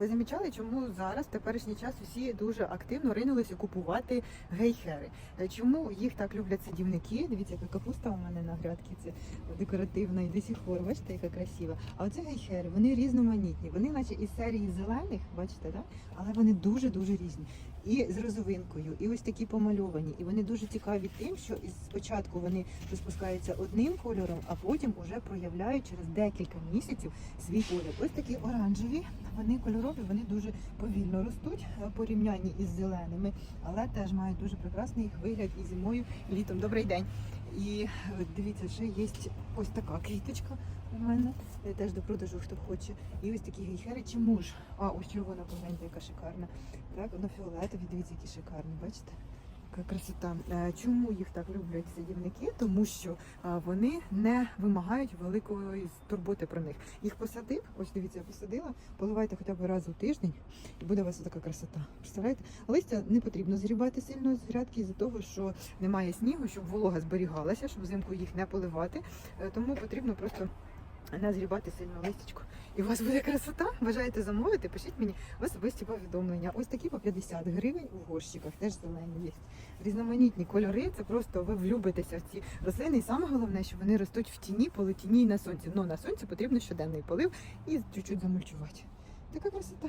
Ви замічали, чому зараз в теперішній час усі дуже активно ринулися купувати гейхери? Е, Чому їх так люблять садівники? Дивіться, яка капуста у мене на грядці, це декоративна і до сих пор, бачите, яка красива. А оце гейхери, вони різноманітні. Вони наче із серії зелених, бачите, да? але вони дуже-дуже різні. І з розовинкою, і ось такі помальовані. І вони дуже цікаві тим, що спочатку вони розпускаються одним кольором, а потім уже проявляють через декілька місяців свій колір. Ось такі оранжеві, вони кольорові, вони дуже повільно ростуть е, порівнянні із зеленими, але теж мають дуже прекрасний їх вигляд і зимою, і літом. Добрий день. І е, дивіться, ще є ось така квіточка у мене, теж до продажу, хто хоче. І ось такі гейхери. муж. А, ось червона погляньте, яка шикарна. Так, воно фіолетові, дивіться, які шикарні, бачите? Яка красота. Е, Чому їх так люблять садівники? Тому що вони не вимагають великої турботи про них. Їх посадив, ось дивіться, я посадила, поливайте хоча б раз у тиждень, і буде у вас така красота. Представляєте? Листя не потрібно згрібати сильно з грядки із-за того, що немає снігу, щоб волога зберігалася, щоб взимку їх не поливати. Е, Тому потрібно просто. Не зрібати сильно листячко. І у вас буде красота. Бажаєте замовити, пишіть мені особисті повідомлення. Ось такі по 50 гривень у горщиках, теж зелені є. Різноманітні кольори. Це просто ви влюбитеся в ці рослини. І саме головне, що вони ростуть в тіні, полутіні і на сонці. Ну на сонці потрібно щоденний полив і чуть-чуть замульчувати. Така красота.